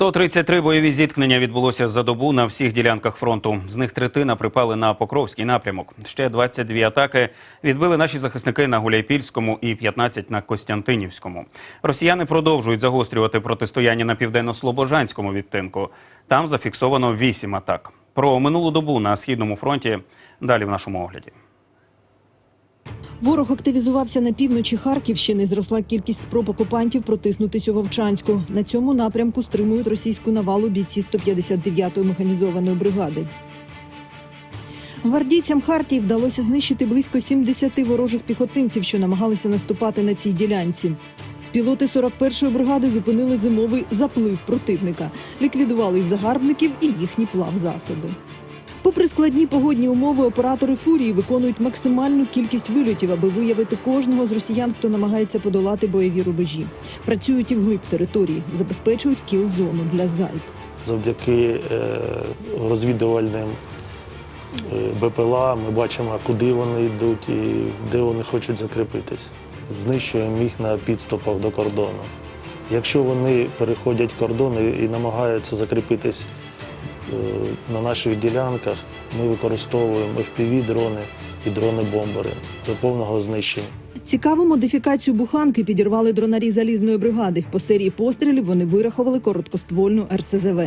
133 бойові зіткнення відбулося за добу на всіх ділянках фронту. З них третина припали на Покровський напрямок. Ще 22 атаки відбили наші захисники на Гуляйпільському і 15 на Костянтинівському. Росіяни продовжують загострювати протистояння на південно-слобожанському відтинку. Там зафіксовано 8 атак. Про минулу добу на східному фронті далі в нашому огляді. Ворог активізувався на півночі Харківщини. Зросла кількість спроб окупантів протиснутись у Вовчанську. На цьому напрямку стримують російську навалу бійці 159-ї механізованої бригади. Гвардійцям Хартії вдалося знищити близько 70 ворожих піхотинців, що намагалися наступати на цій ділянці. Пілоти 41-ї бригади зупинили зимовий заплив противника, ліквідували загарбників і їхні плавзасоби. Попри складні погодні умови, оператори фурії виконують максимальну кількість вильотів, аби виявити кожного з росіян, хто намагається подолати бойові рубежі. Працюють і вглиб території, забезпечують кіл-зону для зайд. Завдяки е, розвідувальним е, БПЛА ми бачимо, куди вони йдуть і де вони хочуть закріпитись. Знищуємо їх на підступах до кордону. Якщо вони переходять кордон і- намагаються закріпитись на наших ділянках, ми використовуємо FPV-дрони і дрони-бомбери для повного знищення. Цікаву модифікацію буханки підірвали дронарі залізної бригади. По серії пострілів вони вирахували короткоствольну РСЗВ.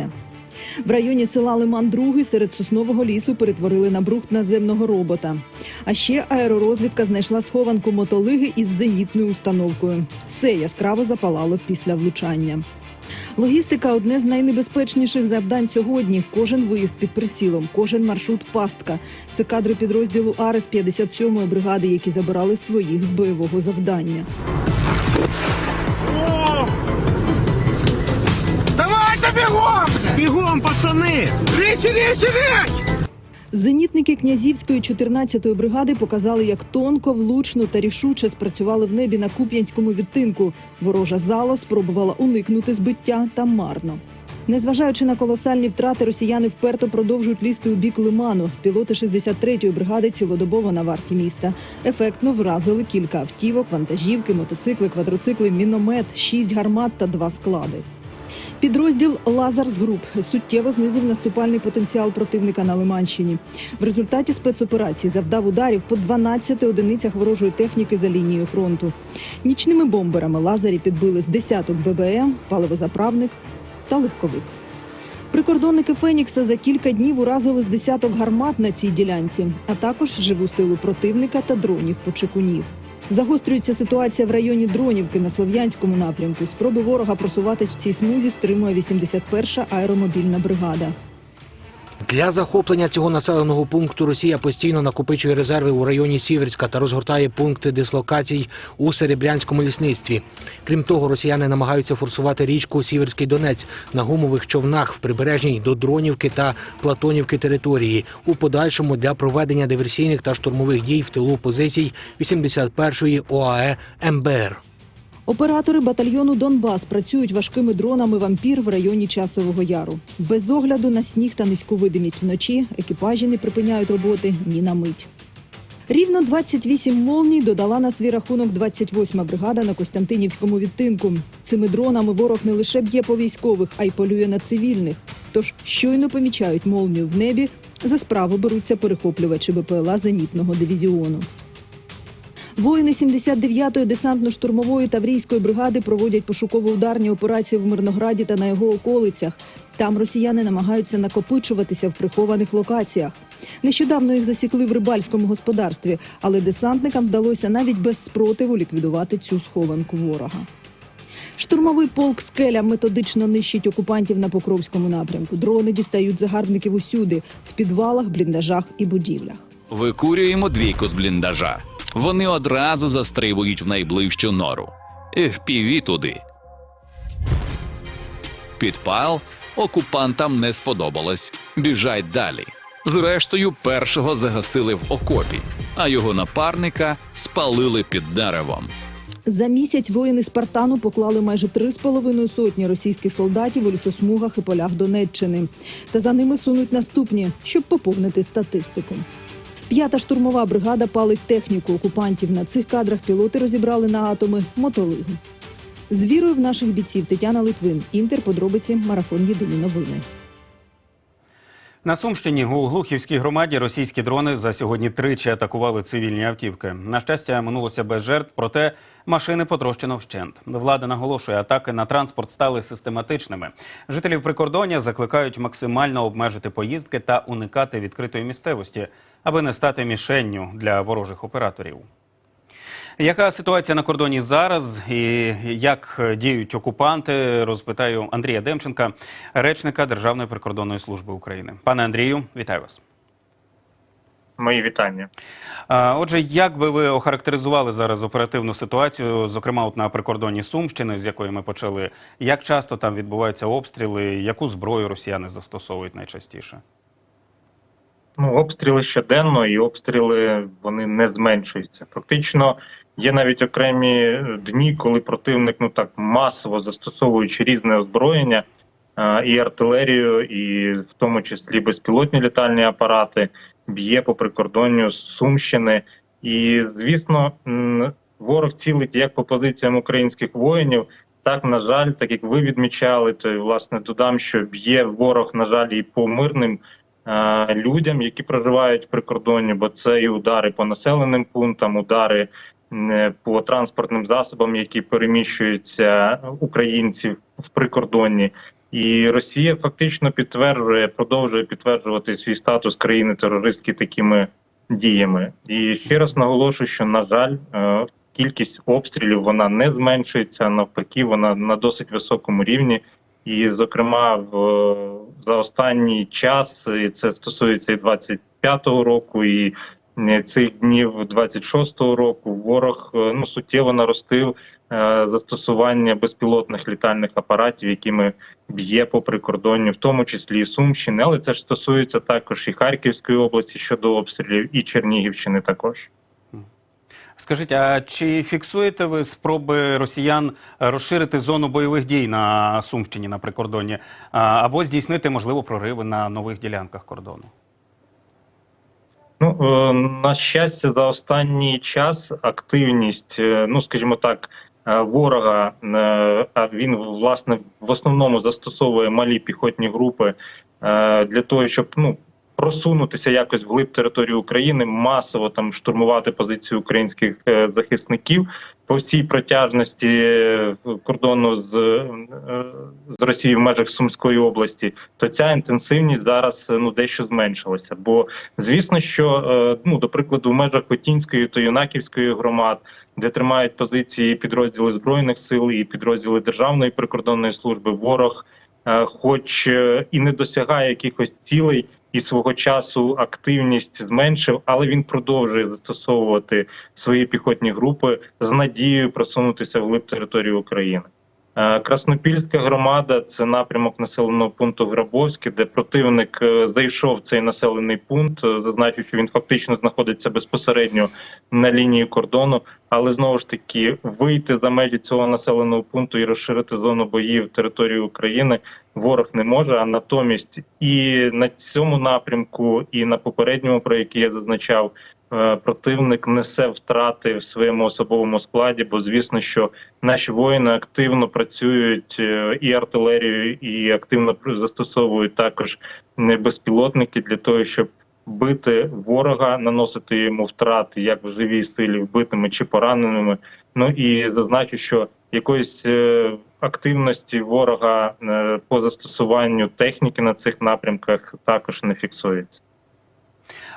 В районі села Лиман Другий серед соснового лісу перетворили на брухт наземного робота. А ще аеророзвідка знайшла схованку мотолиги із зенітною установкою. Все яскраво запалало після влучання. Логістика одне з найнебезпечніших завдань сьогодні. Кожен виїзд під прицілом, кожен маршрут пастка. Це кадри підрозділу Арес 57-ї бригади, які забирали своїх з бойового завдання. Давайте бігом! Бігом, пацани! Річ, річ, річ! Зенітники князівської 14-ї бригади показали, як тонко, влучно та рішуче спрацювали в небі на Куп'янському відтинку. Ворожа зало спробувала уникнути збиття та марно. Незважаючи на колосальні втрати, росіяни вперто продовжують лізти у бік лиману. Пілоти 63-ї бригади цілодобово на варті міста. Ефектно вразили кілька автівок, вантажівки, мотоцикли, квадроцикли, міномет, шість гармат та два склади. Підрозділ Лазарс Груп суттєво знизив наступальний потенціал противника на Лиманщині. В результаті спецоперації завдав ударів по 12 одиницях ворожої техніки за лінією фронту. Нічними бомберами Лазарі підбили з десяток ББМ, паливозаправник та легковик. Прикордонники Фенікса за кілька днів уразили з десяток гармат на цій ділянці, а також живу силу противника та дронів почекунів. Загострюється ситуація в районі Дронівки на Слов'янському напрямку. Спроби ворога просуватись в цій смузі стримує 81-ша аеромобільна бригада. Для захоплення цього населеного пункту Росія постійно накопичує резерви у районі Сіверська та розгортає пункти дислокацій у Серебрянському лісництві. Крім того, росіяни намагаються форсувати річку Сіверський Донець на гумових човнах в прибережній до Дронівки та Платонівки території. У подальшому для проведення диверсійних та штурмових дій в тилу позицій 81-ї ОАЕ МБР. Оператори батальйону Донбас працюють важкими дронами вампір в районі Часового Яру. Без огляду на сніг та низьку видимість вночі екіпажі не припиняють роботи ні на мить. Рівно 28 молній додала на свій рахунок 28-ма бригада на Костянтинівському відтинку. Цими дронами ворог не лише б'є по військових, а й полює на цивільних. Тож щойно помічають молнію в небі, за справу беруться перехоплювачі БПЛА зенітного дивізіону. Воїни 79-ї десантно-штурмової таврійської бригади проводять пошуково-ударні операції в Мирнограді та на його околицях. Там росіяни намагаються накопичуватися в прихованих локаціях. Нещодавно їх засікли в рибальському господарстві, але десантникам вдалося навіть без спротиву ліквідувати цю схованку ворога. Штурмовий полк скеля методично нищить окупантів на Покровському напрямку. Дрони дістають загарбників усюди в підвалах, бліндажах і будівлях. Викурюємо двійку з бліндажа. Вони одразу застрибують в найближчу нору. FPV туди. Підпал окупантам не сподобалось. Біжать далі. Зрештою, першого загасили в окопі, а його напарника спалили під деревом. За місяць воїни Спартану поклали майже три з половиною сотні російських солдатів у лісосмугах і полях Донеччини. Та за ними сунуть наступні, щоб поповнити статистику. П'ята штурмова бригада палить техніку окупантів. На цих кадрах пілоти розібрали на атоми мотолигу. З вірою в наших бійців Тетяна Литвин. Інтер. Подробиці. Марафон. Єдині новини. На Сумщині у Глухівській громаді російські дрони за сьогодні тричі атакували цивільні автівки. На щастя, минулося без жертв, проте машини потрощено вщент. Влада наголошує, атаки на транспорт стали систематичними. Жителів прикордоння закликають максимально обмежити поїздки та уникати відкритої місцевості, аби не стати мішенню для ворожих операторів. Яка ситуація на кордоні зараз і як діють окупанти? Розпитаю Андрія Демченка, речника Державної прикордонної служби України. Пане Андрію, вітаю вас. Мої вітання. Отже, як би ви охарактеризували зараз оперативну ситуацію, зокрема от на прикордоні Сумщини, з якої ми почали? Як часто там відбуваються обстріли? Яку зброю росіяни застосовують найчастіше? Ну, обстріли щоденно, і обстріли вони не зменшуються. Фактично, є навіть окремі дні, коли противник ну так масово застосовуючи різне озброєння і артилерію, і в тому числі безпілотні літальні апарати, б'є по прикордонню Сумщини. І звісно, ворог цілить як по позиціям українських воїнів. Так, на жаль, так як ви відмічали, то власне додам, що б'є ворог, на жаль, і по мирним е, людям, які проживають в прикордонні, бо це і удари по населеним пунктам, удари е, по транспортним засобам, які переміщуються українців в прикордонні. І Росія фактично підтверджує, продовжує підтверджувати свій статус країни терористки такими діями. І ще раз наголошую, що на жаль, е, кількість обстрілів вона не зменшується навпаки, вона на досить високому рівні. І, зокрема, в за останній час і це стосується і 25-го року, і цих днів 26-го року. Ворог е, ну суттєво наростив е, застосування безпілотних літальних апаратів, якими б'є по прикордонню, в тому числі і Сумщини, але це ж стосується також і Харківської області щодо обстрілів, і Чернігівщини також. Скажіть, а чи фіксуєте ви спроби росіян розширити зону бойових дій на Сумщині на прикордонні а, або здійснити можливо прориви на нових ділянках кордону? Ну е, на щастя, за останній час активність, е, ну скажімо так, е, ворога він власне в основному застосовує малі піхотні групи для того, щоб ну. Просунутися якось вглиб території України, масово там штурмувати позиції українських е, захисників по всій протяжності е, кордону з, е, з Росією в межах Сумської області, то ця інтенсивність зараз е, ну дещо зменшилася. Бо Звісно, що ну до прикладу, в межах Хотінської та Юнаківської громад, де тримають позиції підрозділи збройних сил і підрозділи Державної прикордонної служби, ворог, хоч і не досягає якихось цілей, і свого часу активність зменшив, але він продовжує застосовувати свої піхотні групи з надією просунутися вглиб території України. Е, Краснопільська громада це напрямок населеного пункту Грабовське, де противник е, зайшов в цей населений пункт. Е, Зазначу, що він фактично знаходиться безпосередньо на лінії кордону, але знову ж таки вийти за межі цього населеного пункту і розширити зону боїв території України ворог не може. А натомість і на цьому напрямку, і на попередньому, про який я зазначав, противник несе втрати в своєму особовому складі, бо звісно, що наші воїни активно працюють е, і артилерією, і активно застосовують також е, безпілотники для того, щоб бити ворога, наносити йому втрати як в живій силі, вбитими чи пораненими. Ну і зазначу, що якоїсь е, активності ворога е, по застосуванню техніки на цих напрямках також не фіксується.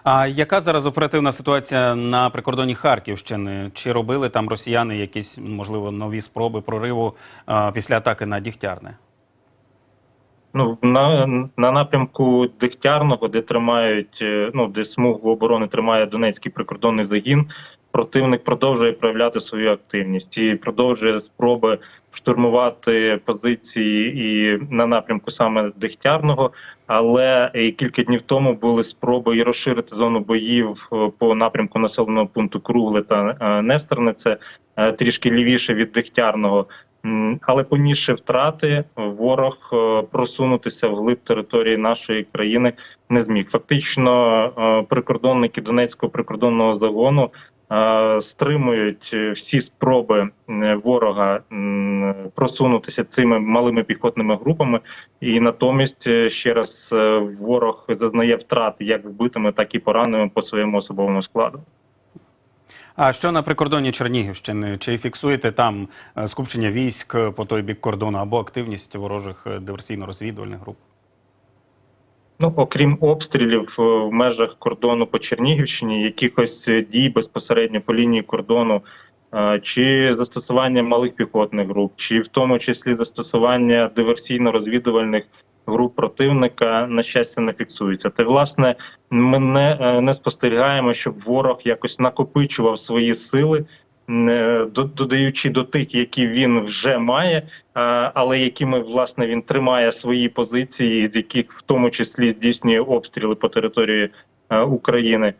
А яка зараз оперативна ситуація на прикордоні Харківщини? Чи робили там росіяни якісь можливо нові спроби прориву після атаки на Дігтярне? Ну на, на напрямку Дегтярного, де тримають, е, ну де смугу оборони тримає Донецький прикордонний загін. Противник продовжує проявляти свою активність і продовжує спроби штурмувати позиції і на напрямку саме Дегтярного. Але і кілька днів тому були спроби і розширити зону боїв е, по напрямку населеного пункту Кругле та е, Нестерне. Це е, трішки лівіше від Дегтярного. Але понісши втрати, ворог е, просунутися вглиб території нашої країни не зміг. Фактично, е, прикордонники Донецького прикордонного загону е, стримують е, всі спроби е, ворога просунутися цими малими піхотними групами, і натомість е, ще раз е, ворог зазнає втрат як вбитими, так і пораненими по своєму особовому складу. А що на прикордонні Чернігівщини? Чи фіксуєте там е, скупчення військ е, по той бік кордону або активність ворожих е, диверсійно-розвідувальних груп? Ну, окрім обстрілів е, в межах кордону по Чернігівщині, якихось е, дій безпосередньо по лінії кордону, е, чи застосування малих піхотних груп, чи в тому числі застосування диверсійно-розвідувальних груп противника, на щастя, не фіксується. Та власне, ми не, не спостерігаємо, щоб ворог якось накопичував свої сили. Не додаючи до тих, які він вже має, але якими власне він тримає свої позиції, з яких в тому числі здійснює обстріли по території е, України.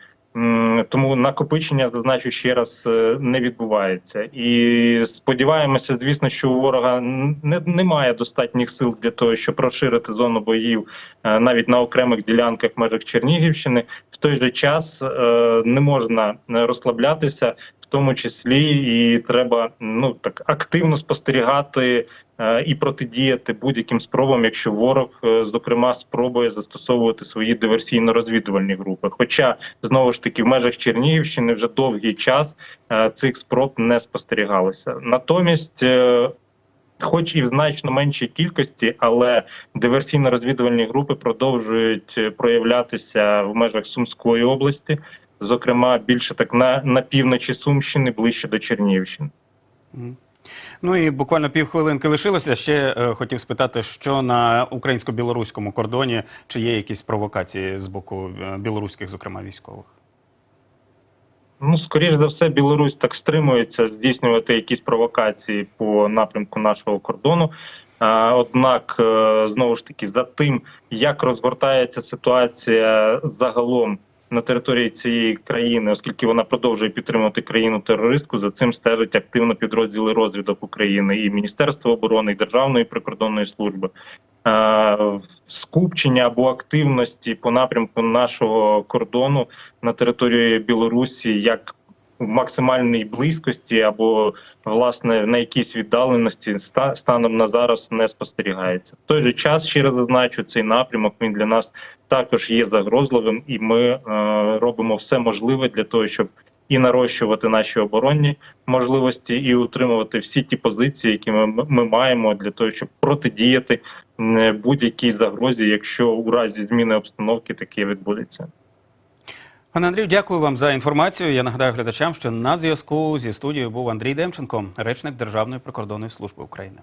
Тому накопичення, зазначу ще раз, е, не відбувається. І сподіваємося, звісно, що у ворога не, немає достатніх сил для того, щоб розширити зону боїв е, навіть на окремих ділянках в межах Чернігівщини. В той же час е, не можна е, розслаблятися, тому числі і треба ну так активно спостерігати е, і протидіяти будь-яким спробам, якщо ворог, е, зокрема, спробує застосовувати свої диверсійно-розвідувальні групи. Хоча знову ж таки в межах Чернігівщини вже довгий час е, цих спроб не спостерігалося. Натомість. Хоч і в значно меншій кількості, але диверсійно-розвідувальні групи продовжують проявлятися в межах Сумської області, зокрема більше так на, на півночі Сумщини, ближче до Чернігівщини. Ну і буквально півхвилинки лишилося. Ще е, хотів спитати, що на українсько-білоруському кордоні чи є якісь провокації з боку е, білоруських, зокрема військових? Ну, скоріш за все, Білорусь так стримується здійснювати якісь провокації по напрямку нашого кордону. Однак, е, знову ж таки, за тим, як розгортається ситуація загалом на території цієї країни, оскільки вона продовжує підтримувати країну терористку, за цим стежать активно підрозділи розвідок України і Міністерства оборони, і Державної прикордонної служби. Скупчення або активності по напрямку нашого кордону на території Білорусі як в максимальній близькості або власне на якійсь віддаленості ста- станом на зараз не спостерігається. В той же час ще раз зазначу, цей напрямок він для нас також є загрозливим, і ми е, робимо все можливе для того, щоб і нарощувати наші оборонні можливості, і утримувати всі ті позиції, які ми, ми маємо для того, щоб протидіяти будь-якій загрозі, якщо у разі зміни обстановки таке відбудеться. Пане Андрію, дякую вам за інформацію. Я нагадаю глядачам, що на зв'язку зі студією був Андрій Демченко, речник Державної прикордонної служби України.